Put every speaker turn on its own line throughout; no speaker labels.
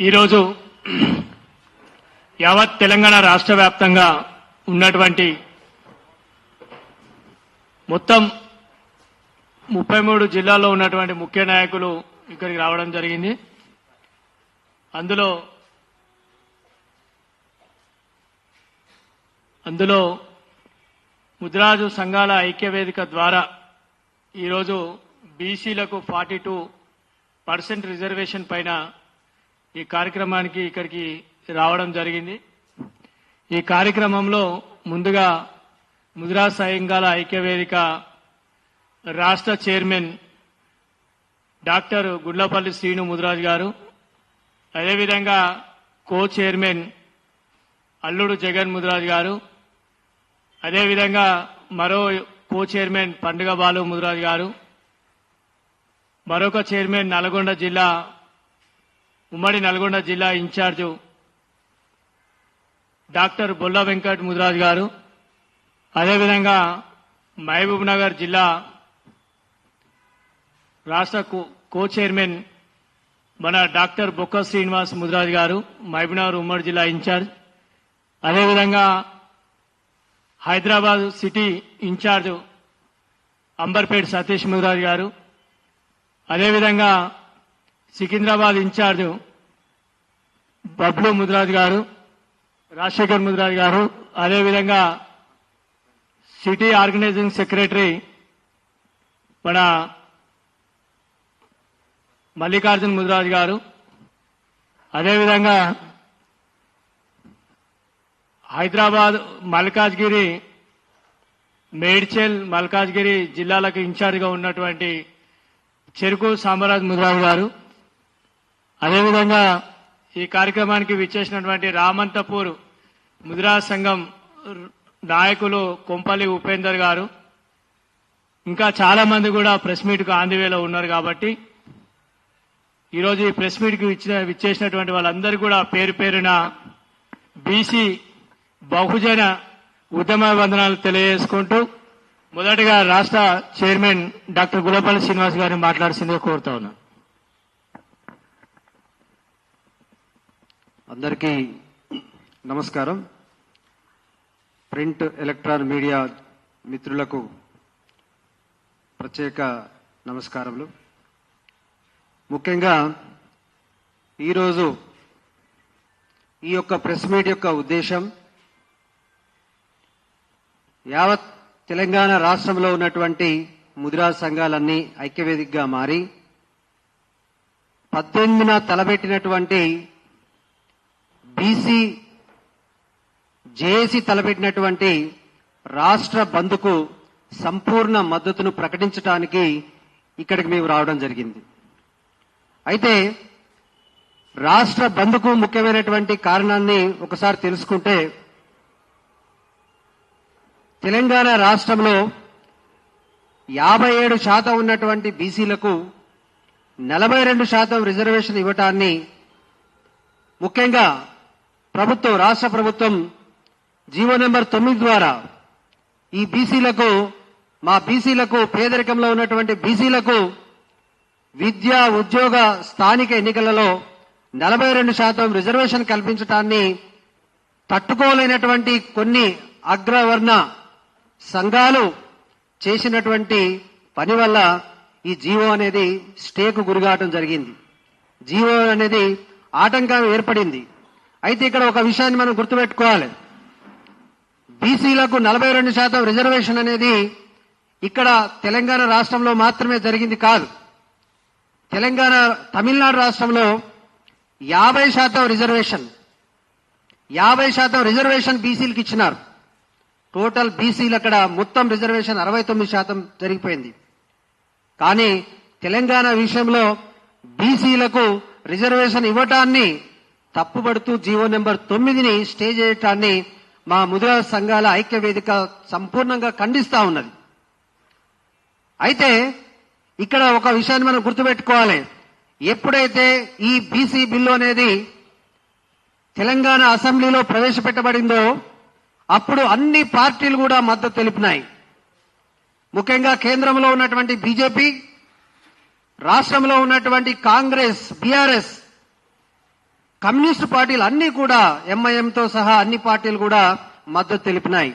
ఈరోజు యావత్ తెలంగాణ రాష్ట్ర వ్యాప్తంగా ఉన్నటువంటి మొత్తం ముప్పై మూడు జిల్లాల్లో ఉన్నటువంటి ముఖ్య నాయకులు ఇక్కడికి రావడం జరిగింది. అందులో అందులో ముద్రాజు సంఘాల ఐక్య వేదిక ద్వారా ఈరోజు బీసీలకు ఫార్టీ టూ పర్సెంట్ రిజర్వేషన్ పైన ఈ కార్యక్రమానికి ఇక్కడికి రావడం జరిగింది. ఈ కార్యక్రమంలో ముందుగా ముద్రా సంఘాల ఐక్య వేదిక రాష్ట్ర చైర్మన్ డాక్టర్ గుడ్లపల్లి శ్రీను ముదిరాజ్ గారు అదేవిధంగా కో చైర్మన్ అల్లుడు జగన్ ముదిరాజ్ గారు అదేవిధంగా మరో కో చైర్మన్ పండుగ బాలు ముదిరాజ్ గారు మరొక చైర్మన్ నల్గొండ జిల్లా ఉమ్మడి నల్గొండ జిల్లా ఇన్ఛార్జు డాక్టర్ బొల్ల వెంకట్ ముదిరాజ్ గారు అదేవిధంగా మహబూబ్ నగర్ జిల్లా రాష్ట్ర కో- కో చైర్మన్ మన డాక్టర్ బొక్క శ్రీనివాస్ ముదిరాజ్ గారు మహబూబ్నగర్ ఉమ్మడి జిల్లా ఇన్ఛార్జ్ అదేవిధంగా హైదరాబాద్ సిటీ ఇన్ఛార్జ్ అంబర్పేట్ సతీష్ మురారి గారు. అదేవిధంగా సికింద్రాబాద్ ఇన్ఛార్జ్ బబ్లు ముదిరాజ్ గారు రాజశేఖర్ ముదిరాజ్ గారు. అదేవిధంగా సిటీ ఆర్గనైజింగ్ సెక్రటరీ మన మల్లికార్జున్ ముదిరాజ్ గారు. అదేవిధంగా హైదరాబాద్ మల్కాజ్గిరి మేడ్చల్ మల్కాజ్గిరి జిల్లాలకు ఇన్ఛార్జిగా ఉన్నటువంటి చెరుకు సామరాజ్ ముదిరాజు గారు. అదేవిధంగా ఈ కార్యక్రమానికి విచ్చేసినటువంటి రామంతపూర్ ముద్రా సంఘం నాయకులు కొంపల్లి ఉపేందర్ గారు. ఇంకా చాలా మంది కూడా ప్రెస్ మీట్కు ఆందివేలో ఉన్నారు కాబట్టి ఈరోజు ఈ ప్రెస్ మీట్కి ఇచ్చిన విచ్చేసినటువంటి వాళ్ళందరూ కూడా పేరు పేరున బీసీ బహుజన ఉద్యమ వందనాలు తెలియజేసుకుంటూ మొదటగా రాష్ట్ర చైర్మన్ డాక్టర్ గులపల్లి శ్రీనివాస్ గారిని మాట్లాడాల్సిందిగా కోరుతా ఉన్నా.
అందరికీ నమస్కారం. ప్రింట్ ఎలక్ట్రాన్ మీడియా మిత్రులకు ప్రత్యేక నమస్కారములు. ముఖ్యంగా ఈరోజు ఈ యొక్క ప్రెస్ మీట్ యొక్క ఉద్దేశం యావత్ తెలంగాణ రాష్ట్రంలో ఉన్నటువంటి ముదిరా సంఘాలన్నీ ఐక్యవేదికగా మారి పద్దెనిమిదిన తలపెట్టినటువంటి బీసీ జేఏసీ తలపెట్టినటువంటి రాష్ట్ర బంద్కు సంపూర్ణ మద్దతును ప్రకటించడానికి ఇక్కడికి మేము రావడం జరిగింది. అయితే రాష్ట్ర బంద్కు ముఖ్యమైనటువంటి కారణాన్ని ఒకసారి తెలుసుకుంటే తెలంగాణ రాష్ట్రంలో యాభై ఏడు శాతం ఉన్నటువంటి బీసీలకు నలభై రెండు శాతం రిజర్వేషన్ ఇవ్వటాన్ని ముఖ్యంగా ప్రభుత్వం రాష్ట్ర ప్రభుత్వం జీవో నెంబర్ తొమ్మిది ద్వారా ఈ బీసీలకు మా బీసీలకు పేదరికంలో ఉన్నటువంటి బీసీలకు విద్య ఉద్యోగ స్థానిక ఎన్నికలలో నలభై రెండు శాతం రిజర్వేషన్ కల్పించటాన్ని తట్టుకోలేనటువంటి కొన్ని అగ్రవర్ణ సంఘాలు చేసినటువంటి పని వల్ల ఈ జీవో అనేది స్టేకు గురిగావటం జరిగింది. జీవో అనేది ఆటంకం ఏర్పడింది. అయితే ఇక్కడ ఒక విషయాన్ని మనం గుర్తుపెట్టుకోవాలి. బీసీలకు నలభై రెండు శాతం రిజర్వేషన్ అనేది ఇక్కడ తెలంగాణ రాష్ట్రంలో మాత్రమే జరిగింది కాదు. తెలంగాణ తమిళనాడు రాష్ట్రంలో యాభై శాతం రిజర్వేషన్. యాభై శాతం రిజర్వేషన్ బీసీలకు ఇచ్చినారు. టోటల్ బీసీలు అక్కడ మొత్తం రిజర్వేషన్ అరవై తొమ్మిది శాతం జరిగిపోయింది. కానీ తెలంగాణ విషయంలో బీసీలకు రిజర్వేషన్ ఇవ్వటాన్ని తప్పుపడుతూ జీవో నెంబర్ తొమ్మిదిని స్టే చేయటాన్ని మా ముద్రా సంఘాల ఐక్య వేదిక సంపూర్ణంగా ఖండిస్తా ఉన్నది. అయితే ఇక్కడ ఒక విషయాన్ని మనం గుర్తుపెట్టుకోవాలి. ఎప్పుడైతే ఈ బీసీ బిల్లు అనేది తెలంగాణ అసెంబ్లీలో ప్రవేశపెట్టబడిందో అప్పుడు అన్ని పార్టీలు కూడా మద్దతు తెలిపినాయి. ముఖ్యంగా కేంద్రంలో ఉన్నటువంటి బీజేపీ రాష్ట్రంలో ఉన్నటువంటి కాంగ్రెస్ బీఆర్ఎస్ కమ్యూనిస్ట్ పార్టీలు అన్ని కూడా ఎంఐఎంతో సహా అన్ని పార్టీలు కూడా మద్దతు తెలిపినాయి.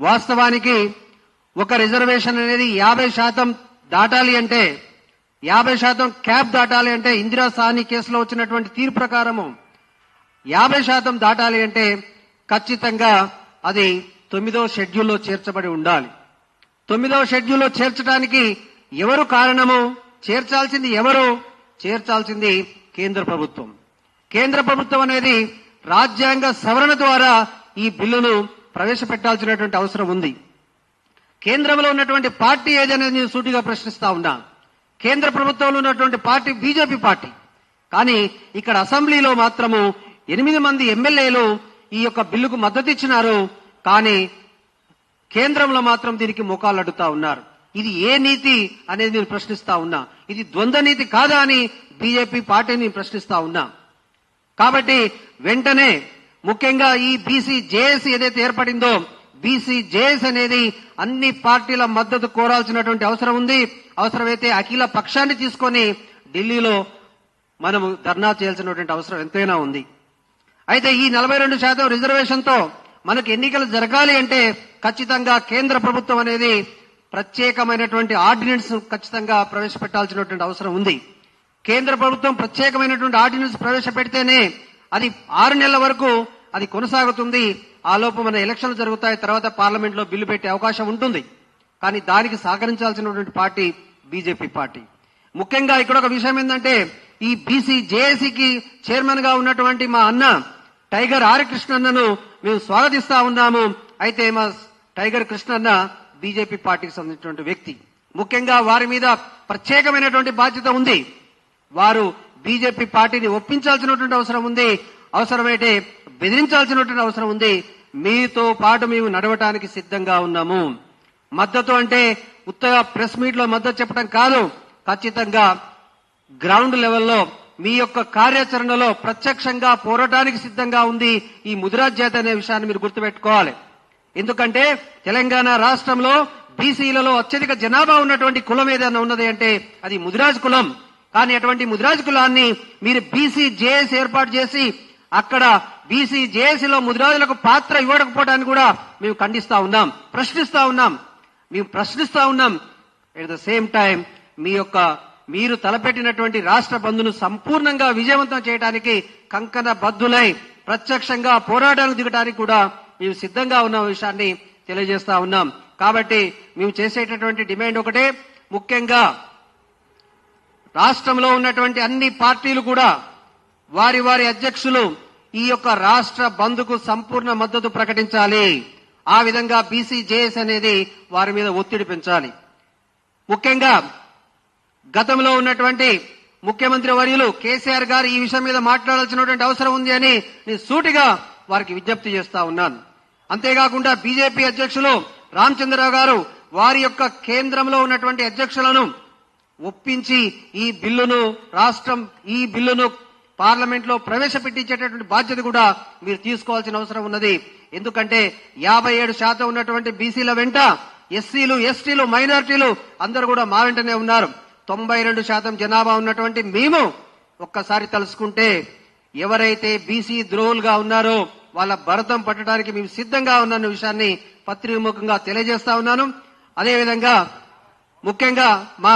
వాస్తవానికి ఒక రిజర్వేషన్ అనేది యాభై శాతం దాటాలి అంటే యాభై శాతం క్యాప్ దాటాలి అంటే ఇందిరా సాహ్ని కేసులో వచ్చినటువంటి తీర్పు ప్రకారము యాభై శాతం దాటాలి అంటే ఖచ్చితంగా అది తొమ్మిదో షెడ్యూల్లో చేర్చబడి ఉండాలి. తొమ్మిదో షెడ్యూల్లో చేర్చడానికి ఎవరు కారణము చేర్చాల్సింది ఎవరు చేర్చాల్సింది కేంద్ర ప్రభుత్వం. కేంద్ర ప్రభుత్వం అనేది రాజ్యాంగ సవరణ ద్వారా ఈ బిల్లును ప్రవేశపెట్టాల్సినటువంటి అవసరం ఉంది. కేంద్రంలో ఉన్నటువంటి పార్టీ ఏదనేది నేను సూటిగా ప్రశ్నిస్తా ఉన్నా. కేంద్ర ప్రభుత్వంలో ఉన్నటువంటి పార్టీ బీజేపీ పార్టీ. కానీ ఇక్కడ అసెంబ్లీలో మాత్రము ఎనిమిది మంది ఎమ్మెల్యేలు ఈ యొక్క బిల్లుకు మద్దతు ఇచ్చినారు. కానీ కేంద్రంలో మాత్రం దీనికి ముఖాలు అడుగుతా ఉన్నారు. ఇది ఏ నీతి అనేది నేను ప్రశ్నిస్తా ఉన్నా. ఇది ద్వంద్వ నీతి కాదా అని బీజేపీ పార్టీని ప్రశ్నిస్తా ఉన్నా. కాబట్టి వెంటనే ముఖ్యంగా ఈ బీసీ జేఎస్ ఏదైతే ఏర్పడిందో బీసీ జేఎస్ అనేది అన్ని పార్టీల మద్దతు కోరాల్సినటువంటి అవసరం ఉంది. అవసరమైతే అఖిల పక్షాన్ని తీసుకొని ఢిల్లీలో మనము ధర్నా చేయాల్సినటువంటి అవసరం ఎంతైనా ఉంది. అయితే ఈ నలభై రెండు శాతం రిజర్వేషన్తో మనకు ఎన్నికలు జరగాలి అంటే ఖచ్చితంగా కేంద్ర ప్రభుత్వం అనేది ప్రత్యేకమైనటువంటి ఆర్డినెన్స్ ఖచ్చితంగా ప్రవేశపెట్టాల్సినటువంటి అవసరం ఉంది. కేంద్ర ప్రభుత్వం ప్రత్యేకమైనటువంటి ఆర్డినెన్స్ ప్రవేశపెడితేనే అది ఆరు నెలల వరకు అది కొనసాగుతుంది. ఆ లోపు మన ఎలక్షన్లు జరుగుతాయి. తర్వాత పార్లమెంట్లో బిల్లు పెట్టే అవకాశం ఉంటుంది. కానీ దానికి సహకరించాల్సినటువంటి పార్టీ బీజేపీ పార్టీ. ముఖ్యంగా ఇక్కడ ఒక విషయం ఏంటంటే ఈ బీసీ జేఏసీకి చైర్మన్గా ఉన్నటువంటి మా అన్న టైగర్ ఆర్ కృష్ణన్నను మేము స్వాగతిస్తా ఉన్నాము. అయితే మా టైగర్ కృష్ణన్న బీజేపీ పార్టీకి సంబంధించినటువంటి వ్యక్తి. ముఖ్యంగా వారి మీద ప్రత్యేకమైనటువంటి బాధ్యత ఉంది. వారు బీజేపీ పార్టీని ఒప్పించాల్సినటువంటి అవసరం ఉంది. అవసరమైతే బెదిరించాల్సినటువంటి అవసరం ఉంది. మీతో పాటు మేము నడవటానికి సిద్ధంగా ఉన్నాము. మద్దతు అంటే ఉత్తగా ప్రెస్ మీట్లో మద్దతు చెప్పడం కాదు. ఖచ్చితంగా గ్రౌండ్ లెవెల్లో మీ యొక్క కార్యాచరణలో ప్రత్యక్షంగా పోరాటానికి సిద్ధంగా ఉంది ఈ ముదిరాజ్ జాతి అనే విషయాన్ని మీరు గుర్తుపెట్టుకోవాలి. ఎందుకంటే తెలంగాణ రాష్ట్రంలో బీసీలలో అత్యధిక జనాభా ఉన్నటువంటి కులం ఏదైనా ఉన్నది అంటే అది ముదిరాజ్ కులం. కానీ అటువంటి ముదిరాజ్ కులాన్ని మీరు బీసీ జేఎస్ ఏర్పాటు చేసి అక్కడ బీసీ జేఏసీలో ముదిరాజులకు పాత్ర ఇవ్వకపోవడానికి కూడా మేము ఖండిస్తా ఉన్నాం. ప్రశ్నిస్తా ఉన్నాం. మేము ప్రశ్నిస్తా ఉన్నాం. ఎట్ ద సేమ్ టైం మీ యొక్క మీరు తలపెట్టినటువంటి రాష్ట్ర బంధును సంపూర్ణంగా విజయవంతం చేయడానికి కంకణ బద్దులై ప్రత్యక్షంగా పోరాటాలు దిగడానికి కూడా మేము సిద్ధంగా ఉన్న విషయాన్ని తెలియజేస్తా ఉన్నాం. కాబట్టి మేము చేసేటటువంటి డిమాండ్ ఒకటే. ముఖ్యంగా రాష్ట్రంలో ఉన్నటువంటి అన్ని పార్టీలు కూడా వారి వారి అధ్యక్షులు ఈ యొక్క రాష్ట్ర బంద్కు సంపూర్ణ మద్దతు ప్రకటించాలి. ఆ విధంగా బీసీజేఎస్ అనేది వారి మీద ఒత్తిడి పెంచాలి. ముఖ్యంగా గతంలో ఉన్నటువంటి ముఖ్యమంత్రి వర్యులు కేసీఆర్ గారు ఈ విషయం మీద మాట్లాడాల్సినటువంటి అవసరం ఉంది అని నేను సూటిగా వారికి విజ్ఞప్తి చేస్తా ఉన్నాను. అంతేకాకుండా బీజేపీ అధ్యక్షులు రామచంద్రరావు గారు వారి యొక్క కేంద్రంలో ఉన్నటువంటి అధ్యక్షులను ఒప్పించి ఈ బిల్లును రాష్ట్రం ఈ బిల్లును పార్లమెంట్లో ప్రవేశపెట్టించేటటువంటి బాధ్యత కూడా మీరు తీసుకోవాల్సిన అవసరం ఉన్నది. ఎందుకంటే యాభై ఏడు శాతం ఉన్నటువంటి బీసీల వెంట ఎస్సీలు ఎస్టీలు మైనారిటీలు అందరూ కూడా మా వెంటనే ఉన్నారు. తొంభై రెండు శాతం జనాభా ఉన్నటువంటి మేము ఒక్కసారి తలుసుకుంటే ఎవరైతే బీసీ ద్రోహులుగా ఉన్నారో వాళ్ళ భరతం పట్టడానికి మేము సిద్ధంగా ఉన్న విషయాన్ని పత్రిముఖంగా తెలియజేస్తా ఉన్నాను. అదేవిధంగా ముఖ్యంగా మా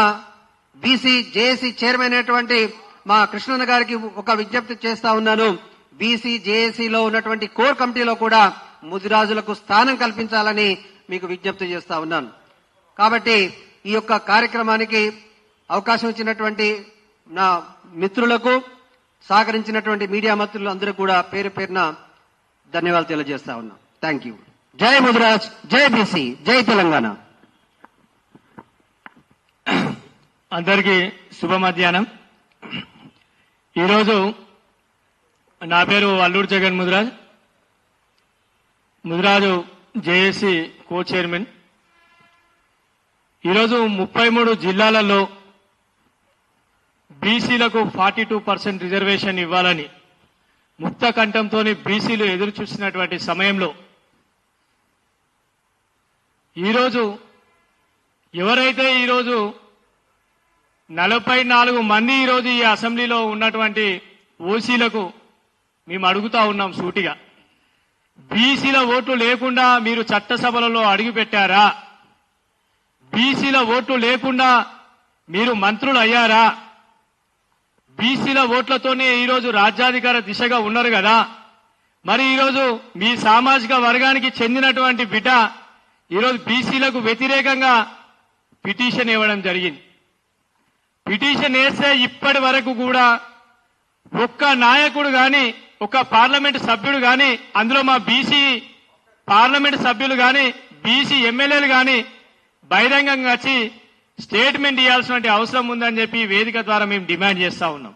బీసీ జేఏసీ చైర్మన్ అయినటువంటి మా కృష్ణన్న గారికి ఒక విజ్ఞప్తి చేస్తా ఉన్నాను. బీసీ జేఏసీలో ఉన్నటువంటి కోర్ కమిటీలో కూడా ముదిరాజులకు స్థానం కల్పించాలని మీకు విజ్ఞప్తి చేస్తా ఉన్నాను. కాబట్టి ఈ యొక్క కార్యక్రమానికి అవకాశం ఇచ్చినటువంటి నా మిత్రులకు సహకరించినటువంటి మీడియా మిత్రులు అందరూ కూడా పేరు పేరున ధన్యవాదాలు తెలియజేస్తా ఉన్నా. థ్యాంక్ యూ జై ముదిరాజ్ జై బీసీ జై తెలంగాణ.
అందరికీ శుభ మధ్యాహ్నం ఈరోజు నా పేరు Alluru Jagan Mudiraj. Mudiraj JAC co chairman. ఈరోజు ముప్పై మూడు జిల్లాలలో బీసీలకు ఫార్టీ టూ పర్సెంట్ రిజర్వేషన్ ఇవ్వాలని ముక్త కంఠంతో బీసీలు ఎదురు చూసినటువంటి సమయంలో ఈరోజు ఎవరైతే ఈరోజు నలభై నాలుగు మంది ఈరోజు ఈ అసెంబ్లీలో ఉన్నటువంటి ఓసీలకు మేము అడుగుతా ఉన్నాం సూటిగా బీసీల ఓట్లు లేకుండా మీరు చట్టసభలలో అడుగుపెట్టారా బీసీల ఓట్లు లేకుండా మీరు మంత్రులు అయ్యారా బీసీల ఓట్లతోనే ఈరోజు రాజ్యాధికార దిశగా ఉన్నారు కదా. మరి ఈరోజు మీ సామాజిక వర్గానికి చెందినటువంటి బిడ్డ ఈరోజు బీసీలకు వ్యతిరేకంగా పిటిషన్ ఇవ్వడం జరిగింది. పిటిషన్ వేస్తే ఇప్పటి వరకు కూడా ఒక్క నాయకుడు గాని ఒక పార్లమెంట్ సభ్యుడు గాని అందులో మా బీసీ పార్లమెంట్ సభ్యులు గాని బీసీ ఎమ్మెల్యేలు గాని బహిరంగంగా వచ్చి స్టేట్మెంట్ ఇవ్వాల్సిన అవసరం ఉందని చెప్పి వేదిక ద్వారా మేము డిమాండ్ చేస్తా ఉన్నాం.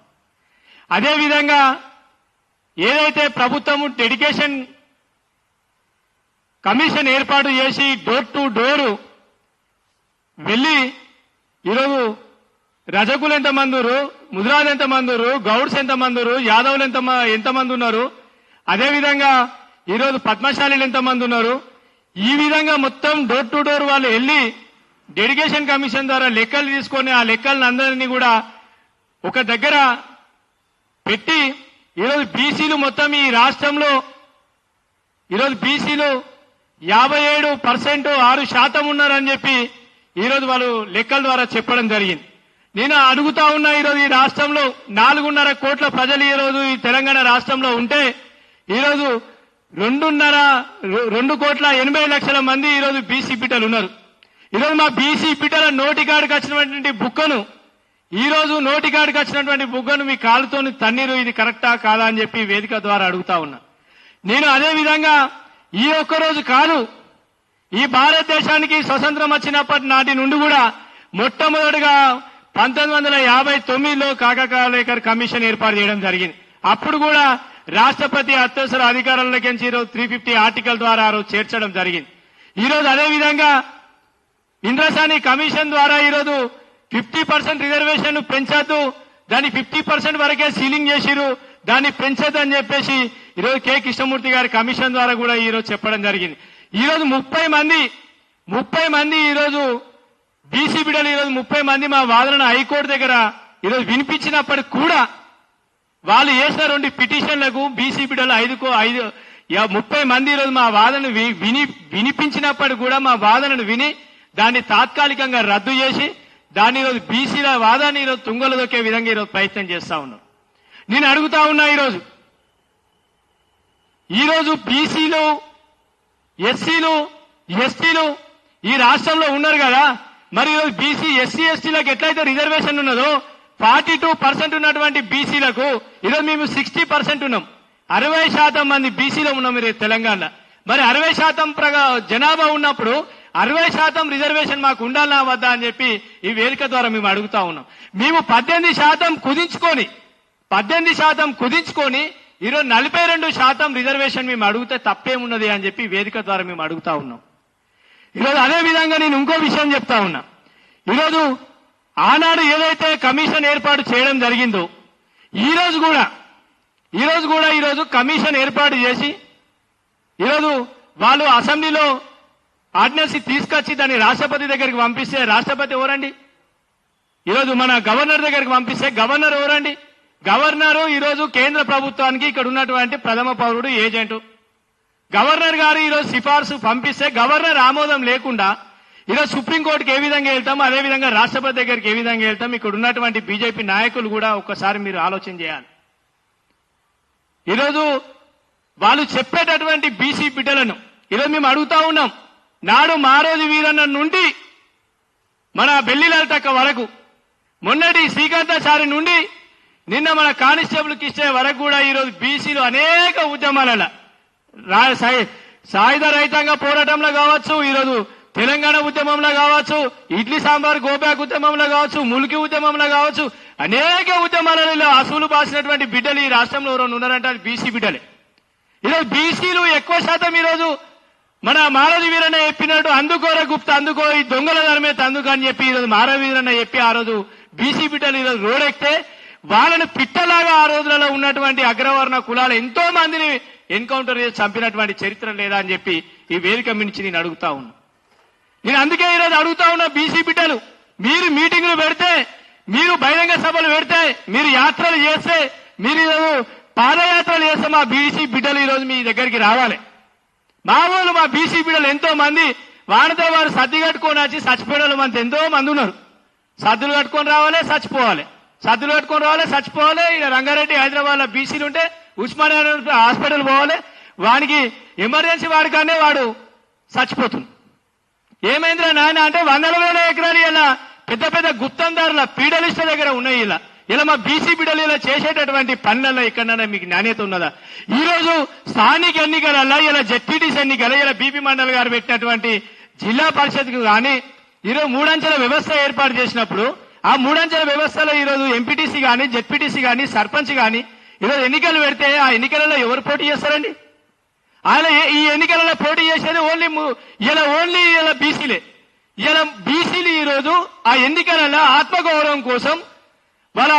అదేవిధంగా ఏదైతే ప్రభుత్వము డెడికేషన్ కమిషన్ ఏర్పాటు చేసి డోర్ టు డోరు వెళ్ళి ఈరోజు రజకులు ఎంతమంది ఉన్నారు ముద్రాలు ఎంతమంది గౌడ్స్ ఎంతమంది యాదవులు ఎంత ఎంతమంది ఉన్నారు అదేవిధంగా ఈరోజు పద్మశాలీలు ఎంతమంది ఉన్నారు ఈ విధంగా మొత్తం డోర్ టు డోర్ వాళ్ళు వెళ్ళి డెడికేషన్ కమిషన్ ద్వారా లెక్కలు తీసుకొని ఆ లెక్కలను అందరినీ కూడా ఒక దగ్గర పెట్టి ఈరోజు బీసీలు మొత్తం ఈ రాష్ట్రంలో ఈరోజు బీసీలు యాభై ఏడు పర్సెంట్ ఆరు శాతం ఉన్నారని చెప్పి ఈరోజు వాళ్ళు లెక్కల ద్వారా చెప్పడం జరిగింది. నేను అడుగుతా ఉన్నా ఈరోజు ఈ రాష్ట్రంలో నాలుగున్నర కోట్ల ప్రజలు ఈరోజు ఈ తెలంగాణ రాష్ట్రంలో ఉంటే ఈరోజు రెండున్నర రెండు కోట్ల ఎనభై లక్షల మంది ఈరోజు బీసీ బిడ్డలు ఉన్నారు. ఈరోజు మా బీసీ బిడ్డల నోటికాడికి వచ్చినటువంటి బుక్కను ఈరోజు రోజు నోటికాడికి వచ్చినటువంటి బుగ్గను మీ కాలుతోని తన్నీరు ఇది కరెక్టా కాదా అని చెప్పి వేదిక ద్వారా అడుగుతా ఉన్నా. నేను అదే విధంగా ఈ ఒక్క రోజు కాదు ఈ భారతదేశానికి స్వతంత్రం వచ్చినప్పటి నాటి నుండి కూడా మొట్టమొదటిగా పంతొమ్మిది వందల యాభై తొమ్మిదిలో కాకకాలేకర్ కమిషన్ ఏర్పాటు చేయడం జరిగింది. అప్పుడు కూడా రాష్ట్రపతి అత్యవసర అధికారంలోకి ఈరోజు త్రీ ఫిఫ్టీ ఆర్టికల్ ద్వారా ఆ రోజు చేర్చడం జరిగింది. ఈరోజు అదే విధంగా ఇంద్రసాని కమిషన్ ద్వారా ఈరోజు ఫిఫ్టీ పర్సెంట్ రిజర్వేషన్ పెంచద్దు. దాన్ని ఫిఫ్టీ పర్సెంట్ వరకే సీలింగ్ చేసిరు దాన్ని పెంచద్దు అని చెప్పేసి ఈరోజు కె కృష్ణమూర్తి గారి కమిషన్ ద్వారా కూడా ఈరోజు చెప్పడం జరిగింది. ఈరోజు ముప్పై మంది ముప్పై మంది ఈరోజు బీసీ బిడ్డలు ఈరోజు ముప్పై మంది మా వాదనను హైకోర్టు దగ్గర ఈరోజు వినిపించినప్పటికి కూడా వాళ్ళు చేసిన రెండు పిటిషన్లకు బీసీ బిడ్డలు ఐదుకో ఐదు ముప్పై మంది ఈరోజు మా వాదనను వి- విని వినిపించినప్పటికి కూడా మా వాదనను విని దాన్ని తాత్కాలికంగా రద్దు చేసి దాన్ని ఈరోజు బీసీల వాదాన్ని ఈరోజు తుంగలు దొక్కే విధంగా ఈరోజు ప్రయత్నం చేస్తా ఉన్నాం. నేను అడుగుతా ఉన్నా ఈరోజు ఈరోజు బీసీలు ఎస్సీలు ఎస్టీలు ఈ రాష్ట్రంలో ఉన్నారు కదా మరి ఈరోజు బీసీ ఎస్సీ ఎస్టీలకు ఎట్లయితే రిజర్వేషన్ ఉన్నదో ఫార్టీ టూ పర్సెంట్ ఉన్నటువంటి బీసీలకు ఈరోజు మేము సిక్స్టీ పర్సెంట్ ఉన్నాం. అరవై శాతం మంది బీసీలో ఉన్నాం మీరు తెలంగాణ మరి అరవై శాతం ప్రగా జనాభా ఉన్నప్పుడు అరవై శాతం రిజర్వేషన్ మాకు ఉండాలా వద్దా అని చెప్పి ఈ వేదిక ద్వారా మేము అడుగుతా ఉన్నాం. మేము పద్దెనిమిది శాతం కుదించుకొని పద్దెనిమిది శాతం కుదించుకొని ఈరోజు నలభై రెండు శాతం రిజర్వేషన్ మేము అడిగితే తప్పేమున్నది అని చెప్పి వేదిక ద్వారా మేము అడుగుతా ఉన్నాం. ఈరోజు అదే విధంగా నేను ఇంకో విషయం చెప్తా ఉన్నా. ఈరోజు ఆనాడు ఏదైతే కమిషన్ ఏర్పాటు చేయడం జరిగిందో ఈరోజు కూడా ఈ రోజు కూడా ఈరోజు కమిషన్ ఏర్పాటు చేసి ఈరోజు వాళ్ళు అసెంబ్లీలో ఆర్డినెన్స్ తీసుకొచ్చి దాన్ని రాష్ట్రపతి దగ్గరికి పంపిస్తే రాష్ట్రపతి ఎవరండి? ఈరోజు మన గవర్నర్ దగ్గరికి పంపిస్తే గవర్నర్ ఎవరండి? గవర్నర్ ఈరోజు కేంద్ర ప్రభుత్వానికి ఇక్కడ ఉన్నటువంటి ప్రథమ పౌరుడు ఏజెంటు. గవర్నర్ గారు ఈరోజు సిఫార్సు పంపిస్తే గవర్నర్ ఆమోదం లేకుండా ఈరోజు సుప్రీంకోర్టుకి ఏ విధంగా వెళ్తాం అదే విధంగా రాష్ట్రపతి దగ్గరికి ఏ విధంగా వెళ్తాం ఇక్కడ ఉన్నటువంటి బీజేపీ నాయకులు కూడా ఒక్కసారి మీరు ఆలోచన చేయాలి. ఈరోజు వాళ్ళు చెప్పేటటువంటి బీసీ బిడ్డలను ఈరోజు మేము అడుగుతా ఉన్నాం నాడు మారోజు వీరన్న నుండి మన బెల్లిలాల్తక్క వరకు. మొన్నటి శ్రీకాంతాచారి నుండి నిన్న మన కానిస్టేబుల్ కిచ్చే వరకు కూడా ఈరోజు బీసీలు అనేక ఉద్యమాలలో రా- సాయి- సాయుధ రైతాంగ పోరాటంలో కావచ్చు ఈరోజు తెలంగాణ ఉద్యమంలో కావచ్చు ఇడ్లీ సాంబార్ గోబ్యాక్ ఉద్యమంలో కావచ్చు ములికి ఉద్యమంలో కావచ్చు అనేక ఉద్యమాలలో అసూలు బాసినటువంటి బిడ్డలు ఈ రాష్ట్రంలో ఎవరైనా ఉన్నారంటే బీసీ బిడ్డలే. ఈరోజు బీసీలు ఎక్కువ శాతం ఈరోజు మన మారవీరన్న చెప్పినట్టు అందుకోర గుప్త అందుకో ఈ దొంగల ధర్మేత అందుకు అని చెప్పి ఈరోజు మారవీరన్న చెప్పి ఆ రోజు బీసీ బిడ్డలు ఈరోజు రోడెక్తే వాళ్ళని పిట్టలాగా ఆ రోజులలో ఉన్నటువంటి అగ్రవర్ణ కులాలు ఎంతో మందిని ఎన్కౌంటర్ చేసి చంపినటువంటి చరిత్ర లేదా అని చెప్పి ఈ వేదిక మించి నేను అడుగుతా ఉన్నా. నేను అందుకే ఈరోజు అడుగుతా ఉన్నా బీసీ బిడ్డలు మీరు మీటింగులు పెడితే మీరు బహిరంగ సభలు పెడితే మీరు యాత్రలు చేస్తే మీరు ఈరోజు పాదయాత్రలు చేస్తే మా బీసీ బిడ్డలు ఈరోజు మీ దగ్గరికి రావాలి. మా వాళ్ళు మా బీసీ బిడ్డలు ఎంతో మంది వాడితో వారు సర్ది కట్టుకొని వచ్చి చచ్చిపోయిన మంది ఎంతో మంది ఉన్నారు. సద్దులు కట్టుకొని రావాలి చచ్చిపోవాలి. సద్దులు కట్టుకొని రావాలి చచ్చిపోవాలి. ఇక రంగారెడ్డి హైదరాబాద్లో బీసీలు ఉంటే ఉస్మానియా హాస్పిటల్ పోవాలి. వానికి ఎమర్జెన్సీ వాడికానే వాడు చచ్చిపోతుంది. ఏమైందిరా నాయన అంటే వందల వేల ఎకరాలు ఇలా పెద్ద పెద్ద గుత్తందారుల పీడలిస్టుల దగ్గర ఉన్నాయి ఇలా. ఇలా మా బీసీ బిడ్డలు ఇలా చేసేటటువంటి పనులలో ఎక్కడన్నా మీకు నాణ్యత ఉన్నదా? ఈ రోజు స్థానిక ఎన్నికలలో ఇలా జెడ్పీటీసీ ఎన్నికల ఇలా బీపీ మండల్ గారు పెట్టినటువంటి జిల్లా పరిషత్కు కానీ ఈరోజు మూడంచెల వ్యవస్థ ఏర్పాటు చేసినప్పుడు ఆ మూడంచెల వ్యవస్థలో ఈరోజు ఎంపీటీసీ కానీ జెడ్పీటీసీ కానీ సర్పంచ్ కానీ ఈరోజు ఎన్నికలు పెడితే ఆ ఎన్నికలలో ఎవరు పోటీ చేస్తారండి? ఆయన ఈ ఎన్నికలలో పోటీ చేసేది ఓన్లీ ఇలా ఓన్లీ ఇలా బీసీలే ఇలా బీసీలు ఈరోజు ఆ ఎన్నికలలో ఆత్మగౌరవం కోసం వాళ్ళ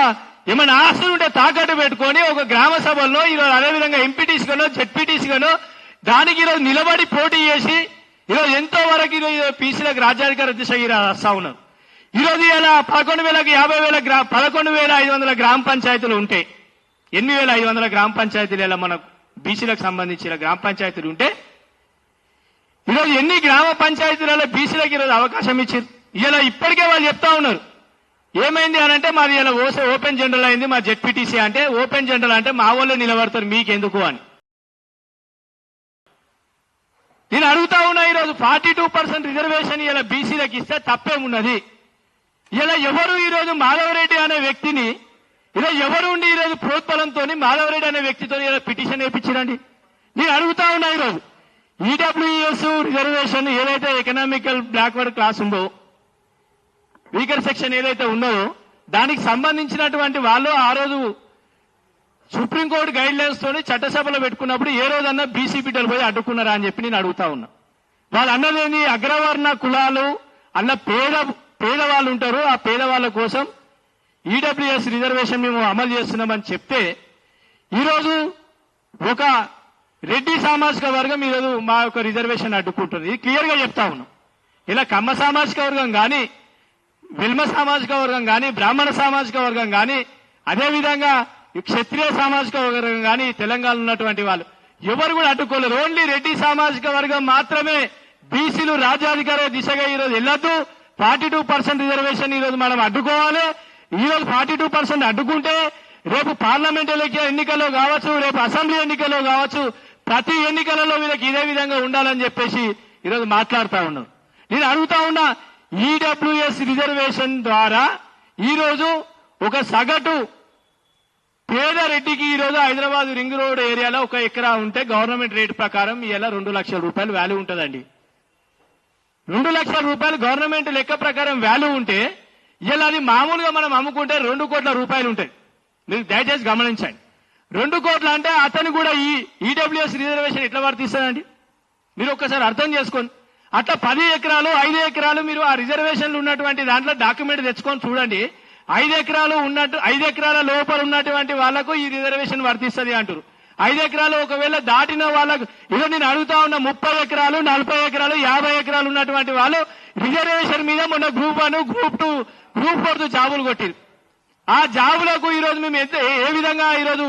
ఏమైనా ఆస్తులు ఉంటే తాకట్టు పెట్టుకొని ఒక గ్రామ సభల్లో ఈరోజు అదేవిధంగా ఎంపీటీసీ గానో జెడ్పీటీసీ గానో దానికి ఈరోజు నిలబడి పోటీ చేసి ఈరోజు ఎంతో వరకు ఈరోజు పీసీలకు రాజ్యాధికార దిశ రాస్తా ఉన్నారు. ఈరోజు ఇలా పదకొండు వేలకు యాభై వేల గ్రా పదకొండు వేల ఐదు వందల గ్రామ పంచాయతీలు ఉంటాయి ఎనిమిది వేల ఐదు వందల గ్రామ పంచాయతీలు ఇలా మన బీసీలకు సంబంధించిన గ్రామ పంచాయతీలు ఉంటే ఈరోజు ఎన్ని గ్రామ పంచాయతీలలో బీసీలకు ఈరోజు అవకాశం ఇచ్చారు? ఇలా ఇప్పటికే వాళ్ళు చెప్తా ఉన్నారు. ఏమైంది అని అంటే మాది ఇలా ఓసే ఓపెన్ జనరల్ అయింది మా జెడ్పీటీసీ అంటే ఓపెన్ జనరల్ అంటే మా వాళ్ళు నిలబడతారు మీకెందుకు అని. నేను అడుగుతా ఉన్నా ఈరోజు ఫార్టీ టూ పర్సెంట్ రిజర్వేషన్ ఇలా బీసీలకు ఇస్తే తప్పేమున్నది? ఇలా ఎవరు ఈరోజు మాధవరెడ్డి అనే వ్యక్తిని ఇలా ఎవరు ఉండి ఈరోజు ప్రోత్బలంతో మాధవరెడ్డి అనే వ్యక్తితో ఇలా పిటిషన్ వేయించారండి నేను అడుగుతా ఉన్నా ఈరోజు ఈడబ్ల్యూఎస్ రిజర్వేషన్ ఏదైతే ఎకనామికల్ బ్లాక్వర్డ్ క్లాస్ ఉందో వీకర్ సెక్షన్ ఏదైతే ఉన్నదో దానికి సంబంధించినటువంటి వాళ్ళు ఆ రోజు సుప్రీంకోర్టు గైడ్ లైన్స్ తోని చట్టసభలో పెట్టుకున్నప్పుడు ఏ రోజన్నా బీసీ బిడ్డలు పోయి అడ్డుకున్నారా అని చెప్పి నేను అడుగుతా ఉన్నా. వాళ్ళు అన్నదేని అగ్రవర్ణ కులాలు అన్న పేద పేదవాళ్ళు ఉంటారు. ఆ పేదవాళ్ళ కోసం ఈడబ్ల్యూఎస్ రిజర్వేషన్ మేము అమలు చేస్తున్నామని చెప్తే ఈరోజు ఒక రెడ్డి సామాజిక వర్గం ఈరోజు మా యొక్క రిజర్వేషన్ అడ్డుకుంటుంది. క్లియర్గా క్లియర్గా చెప్తా ఉన్నాం. ఇలా కమ్మ సామాజిక వర్గం కానీ విల్మ సామాజిక వర్గం కానీ బ్రాహ్మణ సామాజిక వర్గం కానీ అదేవిధంగా క్షత్రియ సామాజిక వర్గం కానీ తెలంగాణ ఉన్నటువంటి వాళ్ళు ఎవరు కూడా అడ్డుకోలేరు. ఓన్లీ రెడ్డి సామాజిక వర్గం మాత్రమే బీసీలు రాజ్యాధికార దిశగా ఈరోజు వెళ్ళొద్దు. ఫార్టీ టూ పర్సెంట్ రిజర్వేషన్ ఈరోజు మనం అడ్డుకోవాలి. ఈరోజు ఫార్టీ టూ పర్సెంట్ అడ్డుకుంటే రేపు పార్లమెంట్ ఎన్నికల్లో కావచ్చు రేపు అసెంబ్లీ ఎన్నికల్లో కావచ్చు ప్రతి ఎన్నికలలో వీళ్ళకి ఇదే విధంగా ఉండాలని చెప్పేసి ఈరోజు మాట్లాడుతూ ఉన్నాం. నేను అడుగుతా ఉన్నా ఈడబ్ల్యూఎస్ రిజర్వేషన్ ద్వారా ఈరోజు ఒక సగటు పేద రెడ్డికి ఈ రోజు హైదరాబాద్ రింగ్ రోడ్ ఏరియాలో ఒక ఎకరా ఉంటే గవర్నమెంట్ రేట్ ప్రకారం ఇలా రెండు లక్షల రూపాయలు వాల్యూ ఉంటుందండి. రెండు లక్షల రూపాయలు గవర్నమెంట్ లెక్క ప్రకారం వాల్యూ ఉంటే ఇలా అది మామూలుగా మనం అమ్ముకుంటే రెండు కోట్ల రూపాయలు ఉంటాయి. మీరు దయచేసి గమనించండి. రెండు కోట్ల అంటే అతను కూడా ఈ ఈడబ్ల్యూఎస్ రిజర్వేషన్ ఎట్లా వర్తిస్తుందండి? మీరు ఒక్కసారి అర్థం చేసుకోండి. అట్లా పది ఎకరాలు ఐదు ఎకరాలు మీరు ఆ రిజర్వేషన్లు ఉన్నటువంటి దాంట్లో డాక్యుమెంట్ తెచ్చుకొని చూడండి. ఐదు ఎకరాలు ఉన్నట్టు ఐదు ఎకరాల లోపల ఉన్నటువంటి వాళ్ళకు ఈ రిజర్వేషన్ వర్తిస్తుంది అంటారు ఐదు ఎకరాలు ఒకవేళ దాటిన వాళ్ళకు ఇదో నేను అడుగుతా ఉన్న ముప్పై ఎకరాలు నలభై ఎకరాలు యాభై ఎకరాలు ఉన్నటువంటి వాళ్ళు రిజర్వేషన్ మీద మొన్న group one group two group four జాబులు కొట్టిరు ఆ జాబులకు ఈరోజు మేము ఎంత ఏ- ఏ విధంగా ఈరోజు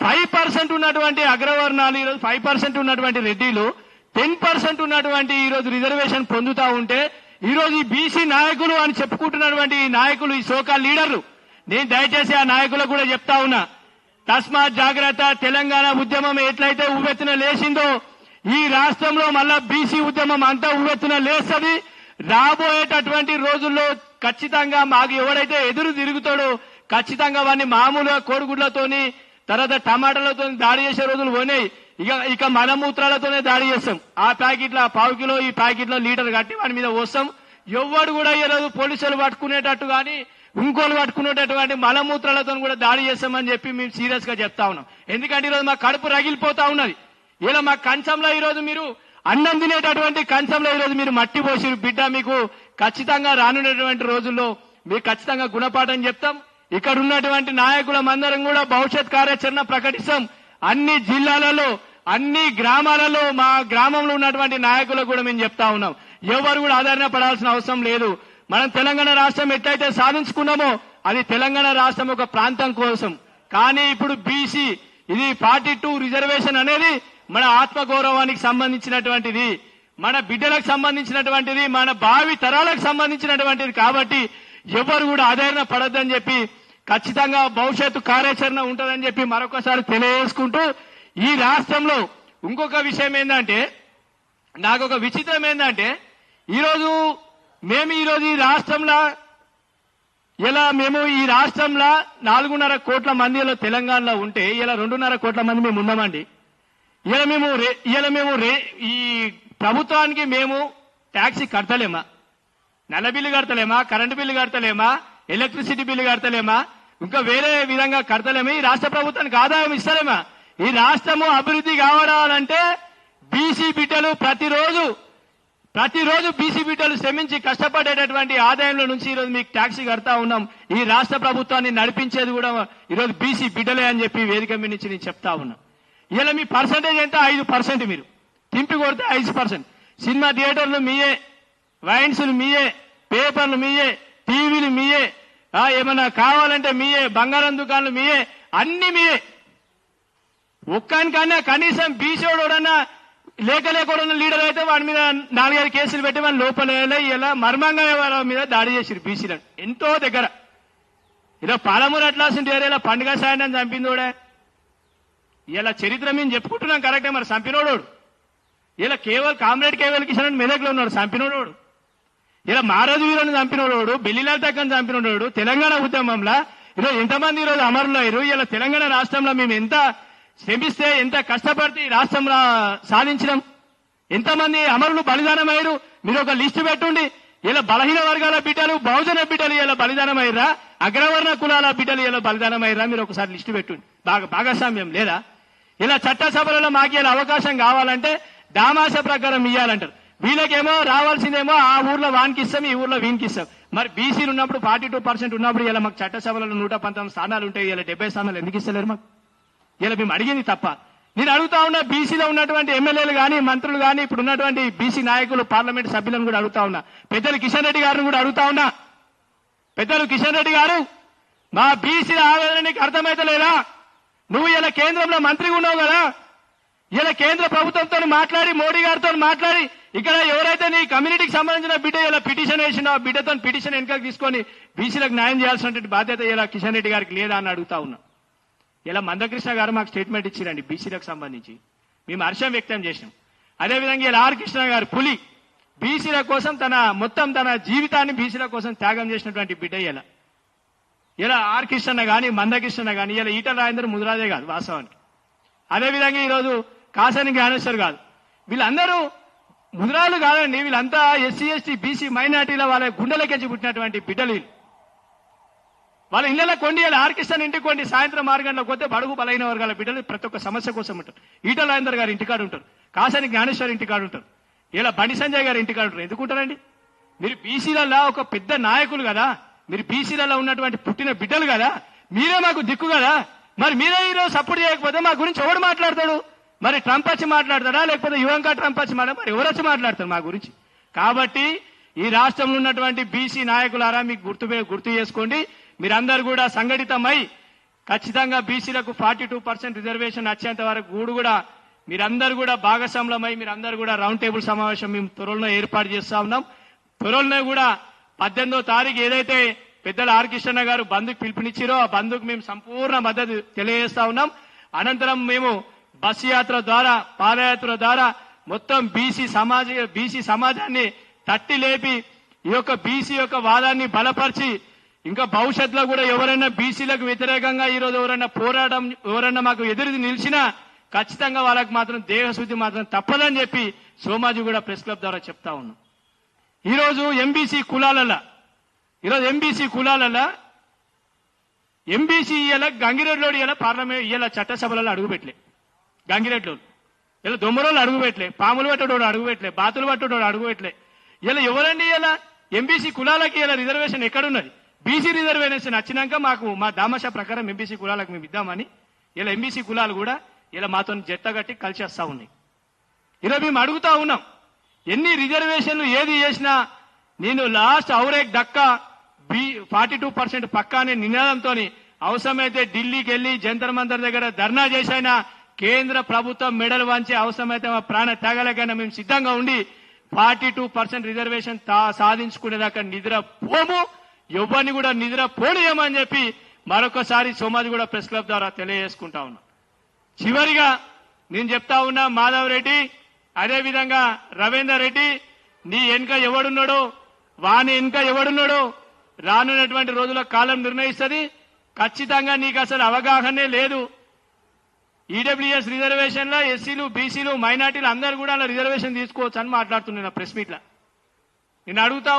ఫైవ్ పర్సెంట్ ఉన్నటువంటి అగ్రవర్ణాలు ఈరోజు ఫైవ్ పర్సెంట్ ఉన్నటువంటి రెడ్డిలు టెన్ పర్సెంట్ ఉన్నటువంటి ఈ రోజు రిజర్వేషన్ పొందుతా ఉంటే ఈ రోజు ఈ బీసీ నాయకులు అని చెప్పుకుంటున్నటువంటి ఈ నాయకులు ఈ సోకా లీడర్లు. నేను దయచేసి ఆ నాయకులకు కూడా చెప్తా ఉన్నా తస్మాత్ జాగ్రత్త తెలంగాణ ఉద్యమం ఎట్లయితే ఉవ్వెత్తున లేచిందో ఈ రాష్ట్రంలో మళ్ళా బీసీ ఉద్యమం అంతా ఉవ్వెత్తున లేస్తుంది. రాబోయేటటువంటి రోజుల్లో ఖచ్చితంగా మాకు ఎవడైతే ఎదురు తిరుగుతాడో ఖచ్చితంగా వాడిని మామూలుగా కోడిగుడ్లతోని తర్వాత టమాటాలతో దాడి చేసే రోజులు పోయినాయి. ఇక ఇక మలమూత్రాలతోనే దాడి చేస్తాం. ఆ ప్యాకెట్లో ఆ పావు కిలో ఈ ప్యాకెట్లో లీటర్ కట్టి వాడి మీద పోస్తాం. ఎవ్వడు కూడా ఈ రోజు పోలీసులు పట్టుకునేటట్టు కానీ ఇంకోళ్ళు పట్టుకునేటటువంటి మలమూత్రాలతో కూడా దాడి చేస్తామని చెప్పి మేము సీరియస్గా చెప్తా ఉన్నాం. ఎందుకంటే ఈరోజు మా కడుపు రగిలిపోతా ఉన్నది. ఇలా మా కంచంలో ఈ రోజు మీరు అన్నం తినేటటువంటి కంచంలో ఈ రోజు మీరు మట్టి పోసి బిడ్డ మీకు ఖచ్చితంగా రానున్నటువంటి రోజుల్లో మీకు ఖచ్చితంగా గుణపాఠం చెప్తాం. ఇక్కడ ఉన్నటువంటి నాయకులమందరం కూడా భవిష్యత్ కార్యాచరణ ప్రకటిస్తాం. అన్ని జిల్లాలలో అన్ని గ్రామాలలో మా గ్రామంలో ఉన్నటువంటి నాయకులకు కూడా మేము చెప్తా ఉన్నాం. ఎవరు కూడా ఆధారణ పడాల్సిన అవసరం లేదు. మనం తెలంగాణ రాష్ట్రం ఎట్లయితే సాధించుకున్నామో అది తెలంగాణ రాష్ట్రం ఒక ప్రాంతం కోసం. కానీ ఇప్పుడు బీసీ ఇది ఫార్టీ టూ రిజర్వేషన్ అనేది మన ఆత్మగౌరవానికి సంబంధించినటువంటిది. మన బిడ్డలకు సంబంధించినటువంటిది మన భావి తరాలకు సంబంధించినటువంటిది కాబట్టి ఎవరు కూడా ఆదరణ పడొద్దని చెప్పి ఖచ్చితంగా భవిష్యత్తు కార్యాచరణ ఉంటుందని చెప్పి మరొకసారి తెలియజేసుకుంటూ ఈ రాష్ట్రంలో ఇంకొక విషయం ఏంటంటే నాకు ఒక విచిత్రం ఏంటంటే ఈరోజు మేము ఈరోజు ఈ రాష్ట్రంలో ఇలా మేము ఈ రాష్ట్రంలో నాలుగున్నర కోట్ల మంది ఇలా తెలంగాణలో ఉంటే ఇలా రెండున్నర కోట్ల మంది మేము ఉన్నామండి. ఇలా మేము రే- ఇలా మేము రే- ఈ ప్రభుత్వానికి మేము ట్యాక్సీ కడతలేమా నల్ల బిల్లు కడతలేమా? కరెంటు బిల్లు కడతలేమా? ఎలక్ట్రిసిటీ బిల్లు కడతలేమా? ఇంకా వేరే విధంగా కడతలేమా? ఈ రాష్ట్ర ప్రభుత్వానికి ఆదాయం ఇస్తలేమా? ఈ రాష్ట్రము అభివృద్ధి కావడాలంటే బీసీ బిడ్డలు ప్రతిరోజు ప్రతిరోజు బీసీ బిడ్డలు శ్రమించి కష్టపడేటటువంటి ఆదాయంలో నుంచి ఈరోజు మీకు ట్యాక్సీ కడతా ఉన్నాం. ఈ రాష్ట్ర ప్రభుత్వాన్ని నడిపించేది కూడా ఈరోజు బీసీ బిడ్డలే అని చెప్పి వేదిక మీద నుంచి నేను చెప్తా ఉన్నా. ఇలా మీ పర్సంటేజ్ ఎంత? ఐదు పర్సెంట్ మీరు. తింపి కొడితే ఐదు పర్సెంట్. సినిమా థియేటర్లు మీయే వైన్స్లు మీయే పేపర్లు మీయే టీవీలు మీయే. ఏమన్నా కావాలంటే మీయే. బంగారం దుకాణాలు మీయే. అన్ని మీయే. ఒక్కనికన్నా కనీసం బీసోడోడన్నా లేక లేకుండా లీడర్ అయితే వాడి మీద నాలుగైదు కేసులు పెట్టి వాళ్ళ లోపల ఇలా మర్మంగా వాళ్ళ మీద దాడి చేసిరు బీసీలను. ఎంతో దగ్గర. ఇలా పాలమూరు అట్లాసిన ఏరియాలో పండుగ సాయంత్రం చంపిందోడే. ఇలా చరిత్ర మేము చెప్పుకుంటున్నాం కరెక్టే మరి చంపినోడు ఇలా కేవల్ కామ్రేడ్ కేవల్ కిషన్ మెదక్లో ఉన్నాడు చంపినోడు ఇలా మారోజు వీరుని చంపినోడు బెల్లిలాల్ తక్కని చంపినోడు తెలంగాణ ఉద్యమంలో. ఈరోజు ఎంతమంది ఈరోజు అమరులు అయ్యారు. ఇలా తెలంగాణ రాష్ట్రంలో మేము ఎంత శ్రమిస్తే ఎంత కష్టపడితే ఈ రాష్ట్రంలో సాధించినాం. ఎంతమంది అమరులు బలిదానం అయ్యారు మీరు ఒక లిస్టు పెట్టుండి ఇలా బలహీన వర్గాల బిడ్డలు బహుజన బిడ్డలు ఇలా బలిదానం అయ్యారా అగ్రవర్ణ కులాల బిడ్డలు ఇలా బలిదానం అయ్యారా మీరు ఒకసారి లిస్టు పెట్టుండి. బాగా భాగస్వామ్యం లేదా? ఇలా చట్టసభలలో మాకు ఇలా అవకాశం కావాలంటే దామాస ప్రకారం ఇవ్వాలంటారు వీళ్ళకేమో రావాల్సిందేమో ఆ ఊర్లో వానికి ఇస్తాం ఈ ఊర్లో వీనికి ఇస్తాం మరి బీసీలు ఉన్నప్పుడు ఫార్టీ టూ పర్సెంట్ ఉన్నప్పుడు ఇలా మాకు చట్టసభలలో నూట పంతొమ్మిది స్థానాలు ఉంటాయి ఇలా డెబ్బై స్థానాలు ఎందుకు ఇస్తలేరు మాకు? ఇలా మేము అడిగింది తప్ప. నేను అడుగుతా ఉన్నా బీసీలో ఉన్నటువంటి ఎమ్మెల్యేలు కానీ మంత్రులు కానీ ఇప్పుడు ఉన్నటువంటి బీసీ నాయకులు పార్లమెంట్ సభ్యులను కూడా అడుగుతా ఉన్నా. పెద్దలు కిషన్ రెడ్డి గారిని కూడా అడుగుతా ఉన్నా. పెద్దలు కిషన్ రెడ్డి గారు మా బీసీ ఆవేదన నీకు అర్థమైతలేదా నువ్వు ఇలా కేంద్రంలో మంత్రిగా ఉన్నావు కదా. ఇలా కేంద్ర ప్రభుత్వంతో మాట్లాడి మోడీ గారితో మాట్లాడి ఇక్కడ ఎవరైతే నీ కమ్యూనిటీకి సంబంధించిన బిడ్డ ఇలా పిటిషన్ వేసినా బిడ్డతో పిటిషన్ వెనకకి తీసుకొని బీసీలకు న్యాయం చేయాల్సినటువంటి బాధ్యత ఇలా కిషన్ రెడ్డి గారికి లేదా అని అడుగుతా ఉన్నా. ఇలా మందకృష్ణ గారు మాకు స్టేట్మెంట్ ఇచ్చిరండి బీసీలకు సంబంధించి. మేము హర్షం వ్యక్తం చేసినాం. అదేవిధంగా ఇలా ఆర్ కృష్ణ గారు పులి బీసీల కోసం తన మొత్తం తన జీవితాన్ని బీసీల కోసం త్యాగం చేసినటువంటి బిడ్డ ఇలా. ఇలా ఆర్ కృష్ణ గాని మందకృష్ణ గాని ఇలా ఈటల రాజేంద్ర ముదిరాజే కాదు వాస్తవానికి. అదేవిధంగా ఈరోజు కాసాని జ్ఞానేశ్వర్ కాదు వీళ్ళందరూ ముదిరాలు కాదండి వీళ్ళంతా ఎస్సీ ఎస్టీ బీసీ మైనార్టీల వాళ్ళ గుండెలకెచ్చి పుట్టినటువంటి బిడ్డలు వాళ్ళ. ఇళ్ళలో కొండి ఇలా ఆర్కిస్తాన్ ఇంటికి కొండి సాయంత్రం ఆరు గంటలకు పోతే బడుగు బలైన వర్గాల బిడ్డలు ప్రతి ఒక్క సమస్య కోసం ఉంటారు. ఈటల రాజేందర్ గారు ఇంటికాడు ఉంటారు కాసాని జ్ఞానేశ్వర్ ఇంటికాడు ఉంటారు ఇలా బండి సంజయ్ గారు ఇంటికాడు ఉంటారు. ఎందుకుంటారండి? మీరు బీసీలలో ఒక పెద్ద నాయకులు కదా మీరు బీసీలలో ఉన్నటువంటి పుట్టిన బిడ్డలు కదా మీరే మాకు దిక్కు కదా. మరి మీరే ఈరోజు సపోర్ట్ చేయకపోతే మా గురించి ఎవడు మాట్లాడతాడు? మరి ట్రంప్ వచ్చి మాట్లాడతాడా? లేకపోతే యువంకా ట్రంప్ వచ్చి మాట్లాడ? మరి ఎవరు వచ్చి మాట్లాడతారు మా గురించి? కాబట్టి ఈ రాష్ట్రంలో ఉన్నటువంటి బీసీ నాయకులారా మీకు గుర్తు గుర్తు చేసుకోండి. మీరందరూ కూడా సంఘటితమై ఖచ్చితంగా బీసీలకు ఫార్టీ టూ పర్సెంట్ రిజర్వేషన్ వచ్చేంత వరకు కూడా కూడా మీరందరూ కూడా భాగస్వాములమై మీరందరూ కూడా రౌండ్ టేబుల్ సమావేశం మేము త్వరలో ఏర్పాటు చేస్తా ఉన్నాం. త్వరలో కూడా పద్దెనిమిదో తారీఖు ఏదైతే పెద్దల ఆర్ కృష్ణ గారు బంధుకు పిలుపునిచ్చారో ఆ బంధుకు మేము సంపూర్ణ మద్దతు తెలియజేస్తా ఉన్నాం. అనంతరం మేము బస్సు యాత్ర ద్వారా పాదయాత్ర ద్వారా మొత్తం బీసీ సమాజ బీసీ సమాజాన్ని తట్టి లేపి ఈ యొక్క బీసీ యొక్క వాదాన్ని బలపరిచి ఇంకా భవిష్యత్తులో కూడా ఎవరైనా బీసీలకు వ్యతిరేకంగా ఈరోజు ఎవరైనా పోరాటం ఎవరైనా మాకు ఎదురు నిలిచినా ఖచ్చితంగా వాళ్ళకి మాత్రం దేహశుద్ధి మాత్రం తప్పదని చెప్పి సోమాజీ కూడా ప్రెస్ క్లబ్ ద్వారా చెప్తా ఉన్నాం. ఈరోజు ఎంబీసీ కులాలలో ఈరోజు ఎంబీసీ కులాలలో ఎంబీసీ ఇయ్యాల గంగిరెడ్లోడు ఇలా పార్లమెంట్ ఇయ్యాల చట్టసభలలో అడుగుపెట్టలే గంగిరెడ్లోడు ఇలా దొమ్మరోళ్ళు అడుగుపెట్టలే పాములు పట్టడోడు అడుగుపెట్టలే బాతులు పట్టడోడు అడుగుపెట్టలే ఇలా ఎవరండి ఇలా? ఎంబీసీ కులాలకి ఇలా రిజర్వేషన్ ఎక్కడున్నది? బీసీ రిజర్వేషన్ వచ్చినాక మాకు మా దామశ ప్రకారం ఎంబీసీ కులాలకు మేము ఇద్దామని ఇలా ఎంబీసీ కులాలు కూడా ఇలా మాతో జట్టగట్టి కలిసి వస్తా ఉన్నాయి. ఇలా మేము అడుగుతా ఉన్నాం ఎన్ని రిజర్వేషన్లు ఏది చేసినా నేను లాస్ట్ ఔరేక్ దక్క బి ఫార్టీ టూ పర్సెంట్ పక్కా అనే నినాదంతో అవసరమైతే ఢిల్లీకి వెళ్ళి జంతర్ మంతర్ దగ్గర ధర్నా చేసైనా కేంద్ర ప్రభుత్వం మెడలు వంచి అవసరమైతే మా ప్రాణ త్యాగాలకైనా మేము సిద్ధంగా ఉండి ఫార్టీ టూ పర్సెంట్ రిజర్వేషన్ తా- సాధించుకునేదాకా నిద్ర పోము ఎవరిని కూడా నిద్ర పోనీయమని చెప్పి మరొకసారి సోమాది కూడా ప్రెస్ క్లబ్ ద్వారా తెలియజేసుకుంటా ఉన్నా. చివరిగా నేను చెప్తా ఉన్నా మాధవ్ రెడ్డి అదేవిధంగా రవీందర్ రెడ్డి నీ వెనుక ఎవడున్నాడో వాని వెనుక ఎవడున్నాడో రానున్నటువంటి రోజుల కాలం నిర్ణయిస్తుంది. ఖచ్చితంగా నీకు అసలు అవగాహనే లేదు. ఈడబ్ల్యూఎస్ రిజర్వేషన్లో ఎస్సీలు బీసీలు మైనార్టీలు అందరూ కూడా అలా రిజర్వేషన్ తీసుకోవచ్చు అని మాట్లాడుతున్నాను ప్రెస్ మీట్లో నేను అడుగుతా